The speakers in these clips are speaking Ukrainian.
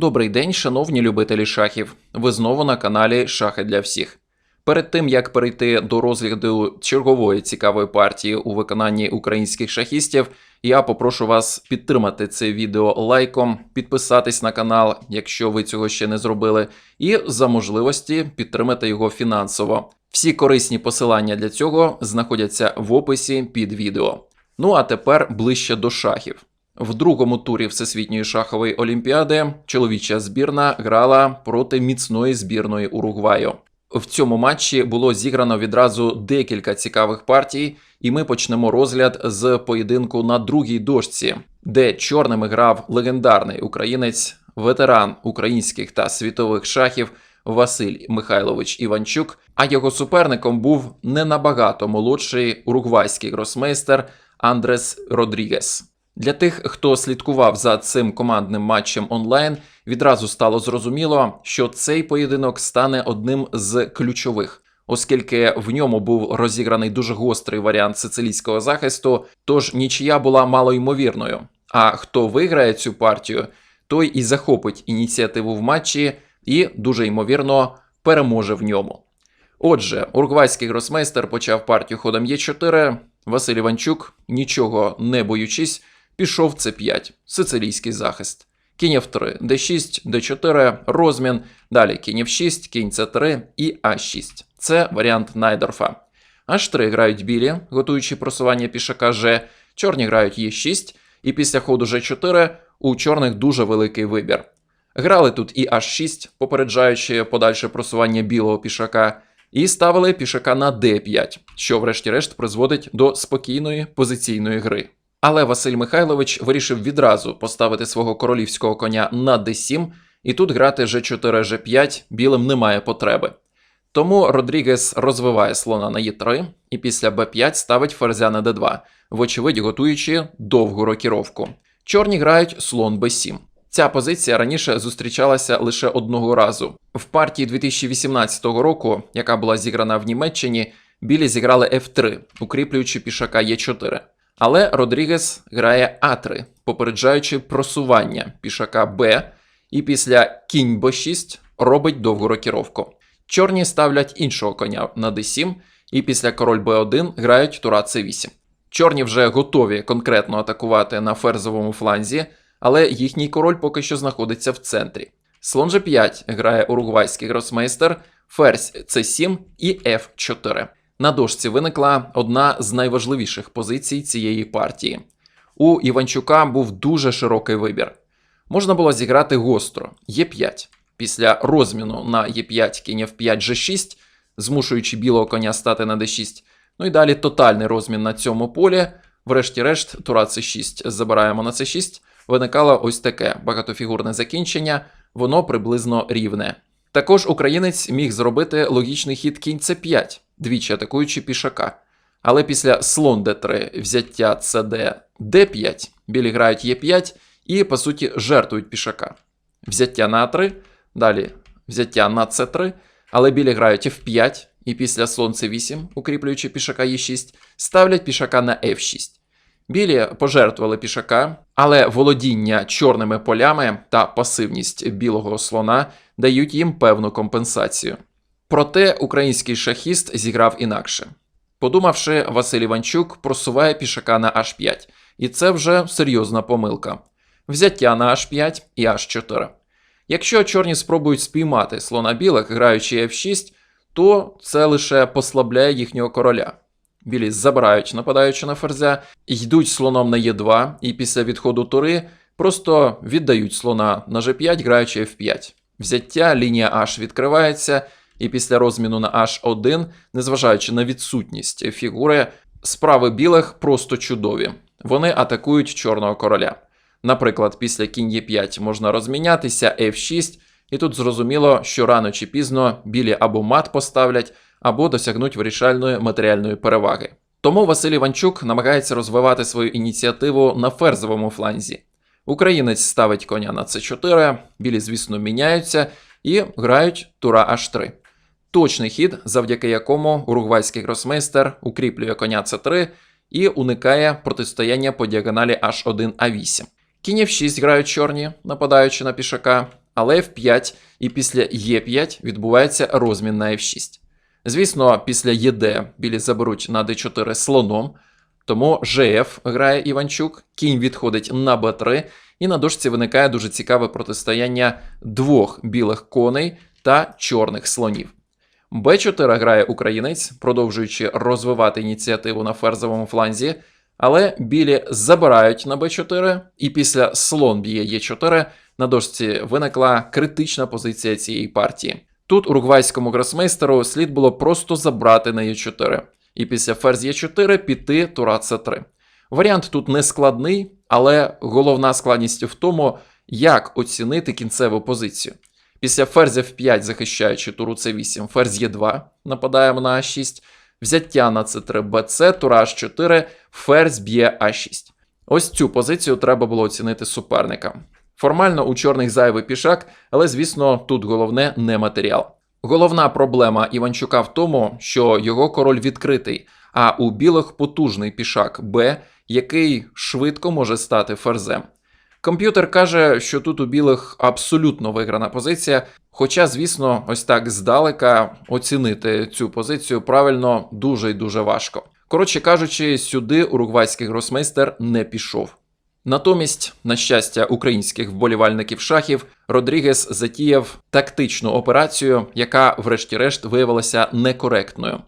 Добрий день, шановні любителі шахів. Ви знову на каналі Шахи для всіх. Перед тим як перейти до розгляду чергової цікавої партії у виконанні українських шахістів, я попрошу вас підтримати це відео лайком, підписатись на канал, якщо ви цього ще не зробили, і за можливості підтримати його фінансово. Всі корисні посилання для цього знаходяться в описі під відео. Ну а тепер ближче до шахів. В другому турі Всесвітньої шахової олімпіади чоловіча збірна грала проти міцної збірної Уругваю. В цьому матчі було зіграно відразу декілька цікавих партій, і ми почнемо розгляд з поєдинку на другій дошці, де чорними грав легендарний українець, ветеран українських та світових шахів Василь Михайлович Іванчук. А його суперником був не набагато молодший уругвайський гросмейстер Андрес Родрігес. Для тих, хто слідкував за цим командним матчем онлайн, відразу стало зрозуміло, що цей поєдинок стане одним з ключових, оскільки в ньому був розіграний дуже гострий варіант сицилійського захисту, тож нічия була малоймовірною. А хто виграє цю партію, той і захопить ініціативу в матчі і дуже ймовірно переможе в ньому. Отже, уругвайський гросмейстер почав партію ходом Е4. Василь Іванчук, нічого не боючись, пішов С5, сицилійський захист. Кінь F3, D6, D4, розмін, далі кінь F6, кінь C3 і А6. Це варіант Найдорфа. H3 грають білі, готуючи просування пішака G, чорні грають Е6, і після ходу G4 у чорних дуже великий вибір. Грали тут і H6, попереджаючи подальше просування білого пішака, і ставили пішака на D5, що врешті-решт призводить до спокійної позиційної гри. Але Василь Михайлович вирішив відразу поставити свого королівського коня на d7, і тут грати G4, G5 білим немає потреби. Тому Родрігес розвиває слона на Е3 і після b5 ставить ферзя на d2, вочевидь готуючи довгу рокіровку. Чорні грають слон b7. Ця позиція раніше зустрічалася лише одного разу. В партії 2018 року, яка була зіграна в Німеччині, білі зіграли F3, укріплюючи пішака Е4. Але Родрігес грає А3, попереджаючи просування пішака Б, і після кінь Б6 робить довгу рокіровку. Чорні ставлять іншого коня на d7, і після король Б1 грають тура С8. Чорні вже готові конкретно атакувати на ферзовому фланзі, але їхній король поки що знаходиться в центрі. Слон G5 грає уругвайський гросмейстер, ферзь С7 і F4. На дошці виникла одна з найважливіших позицій цієї партії. У Іванчука був дуже широкий вибір. Можна було зіграти гостро Е5. Після розміну на Е5 кінь F5 G6, змушуючи білого коня стати на D6. Ну і далі тотальний розмін на цьому полі. Врешті-решт, тура С6 забираємо на С6. Виникало ось таке багатофігурне закінчення, воно приблизно рівне. Також українець міг зробити логічний хід кінь С5, двічі атакуючи пішака. Але після слон d3, взяття cd d5, білі грають Е5 і, по суті, жертвують пішака. Взяття на А3, далі взяття на С3, але білі грають F5, і після слон С8, укріплюючи пішака Е6, ставлять пішака на F6. Білі пожертвували пішака, але володіння чорними полями та пасивність білого слона дають їм певну компенсацію. Проте український шахіст зіграв інакше. Подумавши, Василь Іванчук просуває пішака на H5, і це вже серйозна помилка. Взяття на H5 і H4. Якщо чорні спробують спіймати слона білих, граючи F6, то це лише послабляє їхнього короля. Білі забирають, нападаючи на ферзя, йдуть слоном на Е2, і після відходу тури просто віддають слона на G5, граючи F5. Взяття, лінія H відкривається, і після розміну на H1, незважаючи на відсутність фігури, справи білих просто чудові. Вони атакують чорного короля. Наприклад, після кінь Е5 можна розмінятися, F6, і тут зрозуміло, що рано чи пізно білі або мат поставлять, або досягнуть вирішальної матеріальної переваги. Тому Василь Іванчук намагається розвивати свою ініціативу на ферзовому фланзі. Українець ставить коня на С4, білі, звісно, міняються і грають тура H3. Точний хід, завдяки якому уругвайський гросмейстер укріплює коня С3 і уникає протистояння по діагоналі H1 А8. Кінь F6 грають чорні, нападаючи на пішака, але F5 і після Е5 відбувається розмін на F6. Звісно, після ЄД білі заберуть на d4 слоном, тому ЖФ грає Іванчук, кінь відходить на Б3, і на дошці виникає дуже цікаве протистояння двох білих коней та чорних слонів. Б4 грає українець, продовжуючи розвивати ініціативу на ферзовому фланзі, але білі забирають на Б4, і після слон б'є Е4 на дошці виникла критична позиція цієї партії. Тут уругвайському гросмейстеру слід було просто забрати на Е4, і після ферзь Е4 піти тура С3. Варіант тут не складний, але головна складність в тому, як оцінити кінцеву позицію. Після ферзя F5, захищаючи туру С8, ферзь Е2, нападаємо на А6, взяття на С3 БЦ, тура H4, ферзь б'є А6. Ось цю позицію треба було оцінити суперникам. Формально у чорних зайвий пішак, але звісно, тут головне не матеріал. Головна проблема Іванчука в тому, що його король відкритий, а у білих потужний пішак Б, який швидко може стати ферзем. Комп'ютер каже, що тут у білих абсолютно виграна позиція, хоча, звісно, ось так здалека оцінити цю позицію правильно дуже й дуже важко. Коротше кажучи, сюди уругвайський гросмейстер не пішов. Натомість, на щастя, українських вболівальників шахів Родрігес затіяв тактичну операцію, яка, врешті-решт, виявилася некоректною.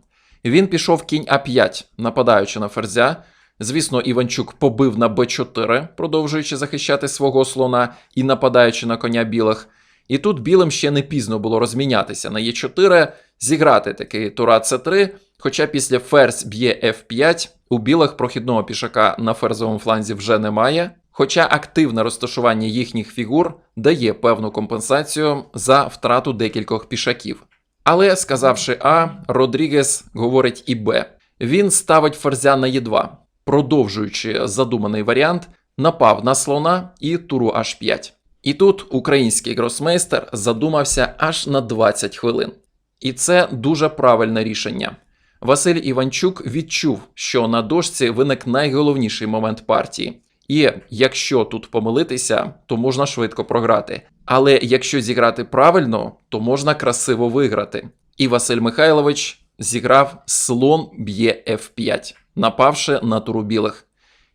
Він пішов кінь А5, нападаючи на ферзя. Звісно, Іванчук побив на Б4, продовжуючи захищати свого слона і нападаючи на коня білих. І тут білим ще не пізно було розмінятися на Е4, зіграти такий тура С3, хоча після ферзь б'є F5 у білих прохідного пішака на ферзовому фланзі вже немає. Хоча активне розташування їхніх фігур дає певну компенсацію за втрату декількох пішаків. Але, сказавши А, Родрігес говорить і Б. Він ставить ферзя на Е2, продовжуючи задуманий варіант, напав на слона і туру H5. І тут український гросмейстер задумався аж на 20 хвилин. І це дуже правильне рішення. Василь Іванчук відчув, що на дошці виник найголовніший момент партії. І якщо тут помилитися, то можна швидко програти. Але якщо зіграти правильно, то можна красиво виграти. І Василь Михайлович зіграв слон б'є F5, напавши на туру білих.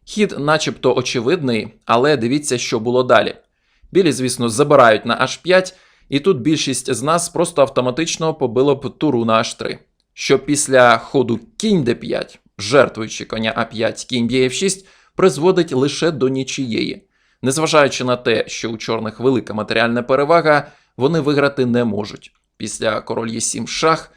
Хід, начебто, очевидний, але дивіться, що було далі. Білі, звісно, забирають на H5, і тут більшість з нас просто автоматично побило б туру на H3. Що після ходу кінь d5, жертвуючи коня А5, кінь б'є F6, призводить лише до нічиєї. Незважаючи на те, що у чорних велика матеріальна перевага, вони виграти не можуть. Після король Е7 шах,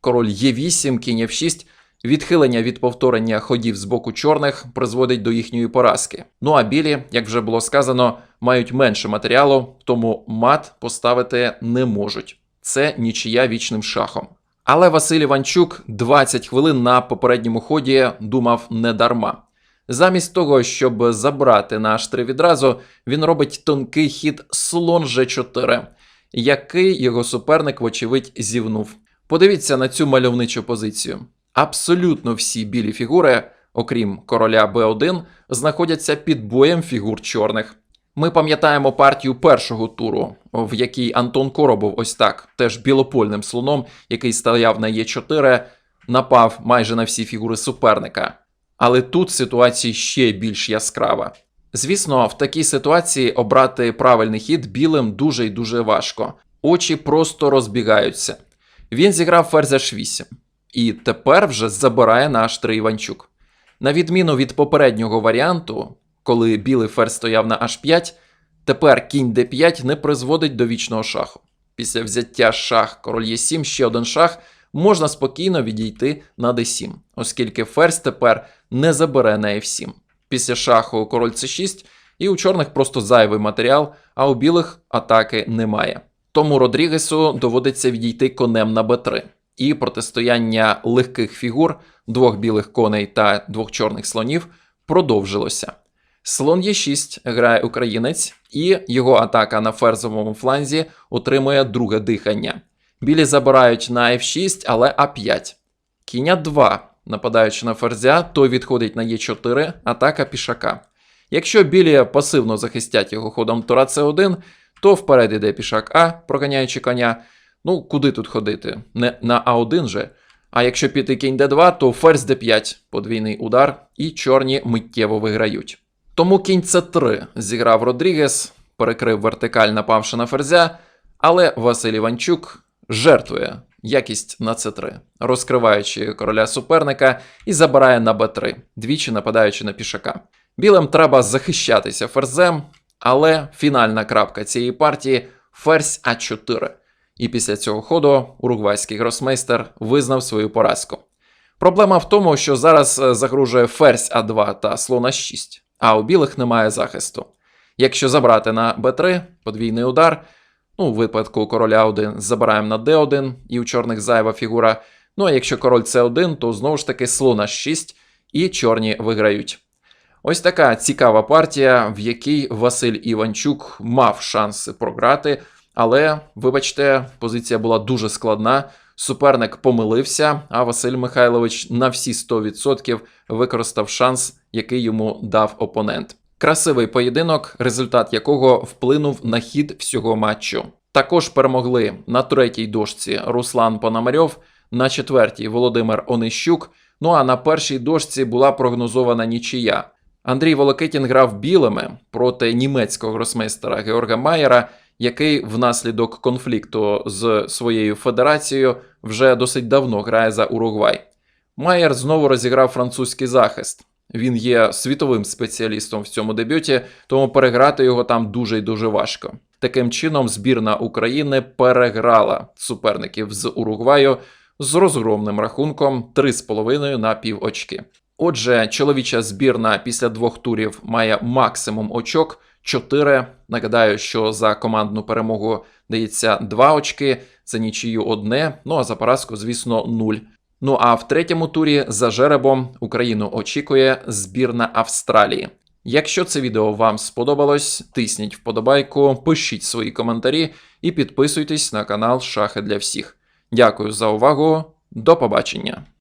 король Е8, кінь F6, відхилення від повторення ходів з боку чорних призводить до їхньої поразки. Ну а білі, як вже було сказано, мають менше матеріалу, тому мат поставити не можуть. Це нічия вічним шахом. Але Василь Іванчук 20 хвилин на попередньому ході думав не дарма. Замість того, щоб забрати на H3 відразу, він робить тонкий хід слон G4, який його суперник, вочевидь, зівнув. Подивіться на цю мальовничу позицію. Абсолютно всі білі фігури, окрім короля b1, знаходяться під боєм фігур чорних. Ми пам'ятаємо партію першого туру, в якій Антон Коробов ось так, теж білопольним слоном, який стояв на Е4, напав майже на всі фігури суперника. Але тут ситуація ще більш яскрава. Звісно, в такій ситуації обрати правильний хід білим дуже і дуже важко. Очі просто розбігаються. Він зіграв ферзь H8 і тепер вже забирає на H3 Іванчук. На відміну від попереднього варіанту, коли білий ферзь стояв на H5, тепер кінь d5 не призводить до вічного шаху. Після взяття шах король Е7, ще один шах, можна спокійно відійти на d7, оскільки ферзь тепер не забере на f7. Після шаху король c6, і у чорних просто зайвий матеріал, а у білих атаки немає. Тому Родрігесу доводиться відійти конем на b3. І протистояння легких фігур двох білих коней та двох чорних слонів продовжилося. Слон Е6 грає українець, і його атака на ферзовому фланзі отримує друге дихання. Білі забирають на F6, але А5. Кінь 2, нападаючи на ферзя, той відходить на Е4, атака пішака. Якщо білі пасивно захистять його ходом тура С1, то вперед іде пішак А, проганяючи коня. Ну, куди тут ходити? Не на А1 же. А якщо піти кінь Д2, то ферзь Д5, подвійний удар, і чорні миттєво виграють. Тому кінь С3 зіграв Родрігес, перекрив вертикаль, напавши на ферзя, але Василь Іванчук жертвує якість на С3, розкриваючи короля суперника і забирає на Б3, двічі нападаючи на пішака. Білим треба захищатися ферзем, але фінальна крапка цієї партії ферзь А4. І після цього ходу уругвайський гросмейстер визнав свою поразку. Проблема в тому, що зараз е, загрожує ферзь А2 та слон А6, а у білих немає захисту. Якщо забрати на Б3, подвійний удар, ну, у випадку короля 1 забираємо на Д1, і у чорних зайва фігура. Ну а якщо король С1, то знову ж таки слон H6 і чорні виграють. Ось така цікава партія, в якій Василь Іванчук мав шанси програти, але, вибачте, позиція була дуже складна. Суперник помилився, а Василь Михайлович на всі 100% використав шанс, який йому дав опонент. Красивий поєдинок, результат якого вплинув на хід всього матчу. Також перемогли на третій дошці Руслан Пономарьов, на четвертій Володимир Онищук. Ну а на першій дошці була прогнозована нічия. Андрій Волокитін грав білими проти німецького гросмейстера Георга Майера, який внаслідок конфлікту з своєю федерацією вже досить давно грає за Уругвай. Майер знову розіграв французький захист. Він є світовим спеціалістом в цьому дебюті, тому переграти його там дуже й дуже важко. Таким чином, збірна України переграла суперників з Уругваю з розгромним рахунком 3,5 на пів очки. Отже, чоловіча збірна після двох турів має максимум очок 4. Нагадаю, що за командну перемогу дається 2 очки, за нічию одне, ну а за поразку, звісно, 0. Ну а в третьому турі за жеребом Україну очікує збірна Австралії. Якщо це відео вам сподобалось, тисніть вподобайку, пишіть свої коментарі і підписуйтесь на канал Шахи для всіх. Дякую за увагу, до побачення!